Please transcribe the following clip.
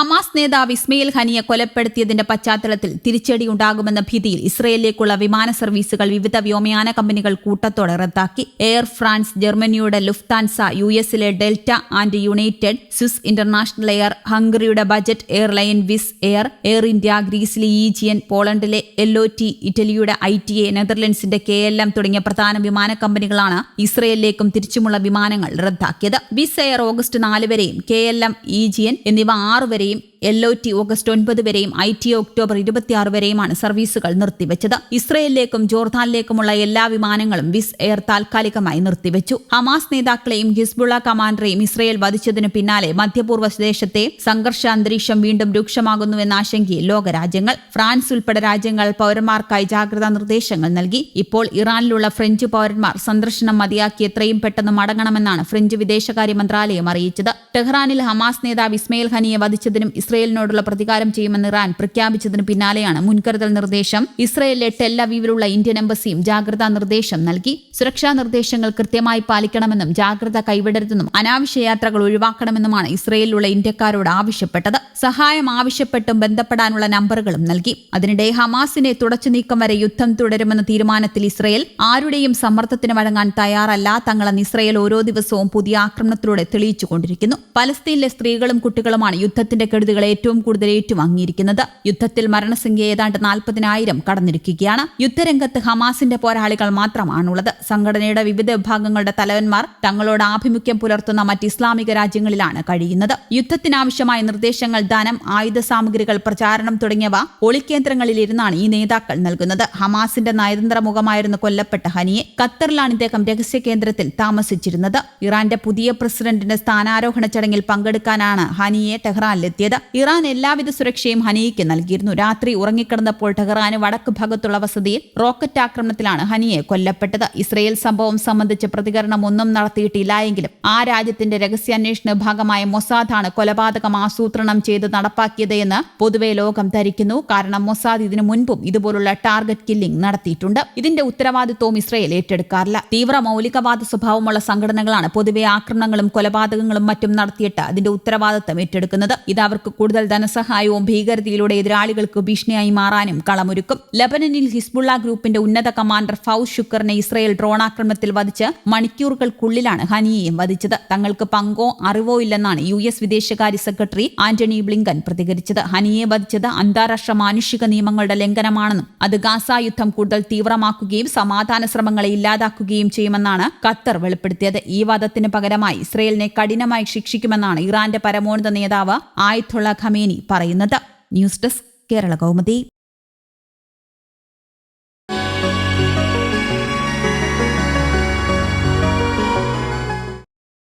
Hamas നേതാവ് ഇസ്മയിൽ ഹനിയെ കൊലപ്പെടുത്തിയതിന്റെ പശ്ചാത്തലത്തിൽ തിരിച്ചടി ഉണ്ടാകുമെന്ന ഭീതിയിൽ ഇസ്രയേലിലേക്കുള്ള വിമാന സർവീസുകൾ വിവിധ വ്യോമയാന കമ്പനികൾ കൂട്ടത്തോടെ റദ്ദാക്കി. എയർ ഫ്രാൻസ് ജർമ്മനിയുടെ ലുഫ്താൻസ യു എസിലെ Delta and United Swiss International Air ഹംഗറിയുടെ budget airline Wizz Air Air India ഗ്രീസിലെ ഈജിയൻ പോളണ്ടിലെ എൽഒ ടി ഇറ്റലിയുടെ ഐ ടി എ നെതർലൻഡ്സിന്റെ കെ എൽ എം തുടങ്ങിയ പ്രധാന വിമാന കമ്പനികളാണ് ഇസ്രയേലിലേക്കും തിരിച്ചുമുള്ള വിമാനങ്ങൾ റദ്ദാക്കിയത്. വിസ് എയർ ഓഗസ്റ്റ് നാല് വരെയും കെ എൽ എം ഈജിയൻ എന്നിവ ആറ് വരെയും കൂടി എൽ ടി ഓഗസ്റ്റ് ഒൻപത് വരെയും ഐ ടി ഒക്ടോബർ ഇരുപത്തിയാറ് വരെയുമാണ് സർവീസുകൾ നിർത്തിവെച്ചത്. ഇസ്രയേലിലേക്കും ജോർദാനിലേക്കുമുള്ള എല്ലാ വിമാനങ്ങളും വിസ് എയർ താൽക്കാലികമായി നിർത്തിവെച്ചു. ഹമാസ് നേതാക്കളെയും ഹിസ്ബുള്ള കമാൻഡറെയും ഇസ്രയേൽ വധിച്ചതിനു പിന്നാലെ മധ്യപൂർവ ദേശത്തെ സംഘർഷ അന്തരീക്ഷം വീണ്ടും രൂക്ഷമാകുന്നുവെന്ന ആശങ്കയിൽ ലോകരാജ്യങ്ങൾ ഫ്രാൻസ് ഉൾപ്പെടെ രാജ്യങ്ങൾ പൌരന്മാർക്കായി ജാഗ്രതാ നിർദ്ദേശങ്ങൾ നൽകി. ഇപ്പോൾ ഇറാനിലുള്ള ഫ്രഞ്ച് പൌരന്മാർ സന്ദർശനം മതിയാക്കി എത്രയും പെട്ടെന്ന് മടങ്ങണമെന്നാണ് ഫ്രഞ്ച് വിദേശകാര്യ മന്ത്രാലയം അറിയിച്ചത്. ടെഹ്റാനിൽ ഹമാസ് നേതാവ് ഇസ്മയിൽ ഹനിയെ വധിച്ചതിനും ഇസ്രയേലിനോടുള്ള പ്രതികാരം ചെയ്യുമെന്ന് ഇറാൻ പ്രഖ്യാപിച്ചതിന് പിന്നാലെയാണ് മുൻകരുതൽ നിർദ്ദേശം. ഇസ്രയേലിലെ ടെൽ അവീവിലുള്ള ഇന്ത്യൻ എംബസിയും ജാഗ്രതാ നിർദ്ദേശം നൽകി. സുരക്ഷാ നിർദ്ദേശങ്ങൾ കൃത്യമായി പാലിക്കണമെന്നും ജാഗ്രത കൈവിടരുതെന്നും അനാവശ്യ യാത്രകൾ ഒഴിവാക്കണമെന്നുമാണ് ഇസ്രയേലിലുള്ള ഇന്ത്യക്കാരോട് ആവശ്യപ്പെട്ടത്. സഹായം ആവശ്യപ്പെട്ടും ബന്ധപ്പെടാനുള്ള നമ്പറുകളും നൽകി. അതിനിടെ ഹമാസിനെ തുടച്ചു നീക്കം വരെ യുദ്ധം തുടരുമെന്ന തീരുമാനത്തിൽ ഇസ്രയേൽ ആരുടെയും സമ്മർദ്ദത്തിന് വഴങ്ങാൻ തയ്യാറല്ല. തങ്ങളെന്ന് ഇസ്രയേൽ ഓരോ ദിവസവും പുതിയ ആക്രമണത്തിലൂടെ തെളിയിച്ചുകൊണ്ടിരിക്കുന്നു. പലസ്തീനിലെ സ്ത്രീകളും കുട്ടികളുമാണ് യുദ്ധത്തിന്റെ കെടുതികൾ ഏറ്റവും കൂടുതൽ ഏറ്റുവാങ്ങിയിരിക്കുന്നത്. യുദ്ധത്തിൽ മരണസംഖ്യ ഏതാണ്ട് നാൽപ്പതിനായിരം കടന്നിരിക്കുകയാണ്. യുദ്ധരംഗത്ത് ഹമാസിന്റെ പോരാളികൾ മാത്രമാണുള്ളത്. സംഘടനയുടെ വിവിധ വിഭാഗങ്ങളുടെ തലവന്മാർ തങ്ങളോട് ആഭിമുഖ്യം പുലർത്തുന്ന മറ്റ് ഇസ്ലാമിക രാജ്യങ്ങളിലാണ് കഴിയുന്നത്. യുദ്ധത്തിനാവശ്യമായ നിർദ്ദേശങ്ങൾ ധനം ആയുധ സാമഗ്രികൾ പ്രചാരണം തുടങ്ങിയവ ഒളിക്കേന്ദ്രങ്ങളിൽ ഇരുന്നാണ് ഈ നേതാക്കൾ നൽകുന്നത്. ഹമാസിന്റെ നയതന്ത്ര മുഖമായിരുന്നു കൊല്ലപ്പെട്ട ഹനിയെ ഖത്തറിലാണ് ഇദ്ദേഹം രഹസ്യ കേന്ദ്രത്തിൽ താമസിച്ചിരുന്നത്. ഇറാന്റെ പുതിയ പ്രസിഡന്റിന്റെ സ്ഥാനാരോഹണ ചടങ്ങിൽ പങ്കെടുക്കാനാണ് ഹനിയെ ടെഹ്റാനിലെത്തിയത്. ഇറാൻ എല്ലാവിധ സുരക്ഷയും ഹനിയയ്ക്ക് നൽകിയിരുന്നു. രാത്രി ഉറങ്ങിക്കിടന്നപ്പോൾ ടെഹ്റാന് വടക്ക് ഭാഗത്തുള്ള വസതിയിൽ റോക്കറ്റ് ആക്രമണത്തിലാണ് ഹനിയെ കൊല്ലപ്പെട്ടത്. ഇസ്രയേൽ സംഭവം സംബന്ധിച്ച് പ്രതികരണം ഒന്നും നടത്തിയിട്ടില്ല എങ്കിലും ആ രാജ്യത്തിന്റെ രഹസ്യാന്വേഷണ വിഭാഗമായ മൊസാദാണ് കൊലപാതകം ആസൂത്രണം ചെയ്ത് നടപ്പാക്കിയത് എന്ന് പൊതുവെ ലോകം ധരിക്കുന്നു. കാരണം മൊസാദ് ഇതിനു മുൻപും ഇതുപോലുള്ള ടാർഗറ്റ് കില്ലിംഗ് നടത്തിയിട്ടുണ്ട്. ഇതിന്റെ ഉത്തരവാദിത്വവും ഇസ്രയേൽ ഏറ്റെടുക്കാറില്ല. തീവ്ര മൗലികവാദ സ്വഭാവമുള്ള സംഘടനകളാണ് പൊതുവെ ആക്രമണങ്ങളും കൊലപാതകങ്ങളും മറ്റും നടത്തിയിട്ട് അതിന്റെ ഉത്തരവാദിത്തം ഏറ്റെടുക്കുന്നത്. ഇത് അവർക്ക് കൂടുതൽ ധനസഹായവും ഭീകരതയിലൂടെ എതിരാളികൾക്ക് ഭീഷണിയായി മാറാനും കളമൊരുക്കും. ലബനനിൽ ഹിസ്ബുള്ള ഗ്രൂപ്പിന്റെ ഉന്നത കമാൻഡർ ഫൌസ് ഷുക്കറിനെ ഇസ്രയേൽ ഡ്രോൺ ആക്രമണത്തിൽ വധിച്ച് മണിക്കൂറുകൾക്കുള്ളിലാണ് ഹനിയെയും വധിച്ചത്. തങ്ങൾക്ക് പങ്കോ അറിവോ ഇല്ലെന്നാണ് യു എസ് വിദേശകാര്യ സെക്രട്ടറി ആന്റണി ബ്ലിങ്കൻ പ്രതികരിച്ചത്. ഹനിയെ വധിച്ചത് അന്താരാഷ്ട്ര മാനുഷിക നിയമങ്ങളുടെ ലംഘനമാണെന്നും അത് ഗാസ യുദ്ധം കൂടുതൽ തീവ്രമാക്കുകയും സമാധാന ശ്രമങ്ങളെ ഇല്ലാതാക്കുകയും ചെയ്യുമെന്നാണ് ഖത്തർ വെളിപ്പെടുത്തിയത്. ഈ വധത്തിന് പകരമായി ഇസ്രയേലിനെ കഠിനമായി ശിക്ഷിക്കുമെന്നാണ് ഇറാന്റെ പരമോന്നത നേതാവ് ആയത്തുള്ള ഖമേനി പറയുന്നത്. News desk Kerala Kaumudi.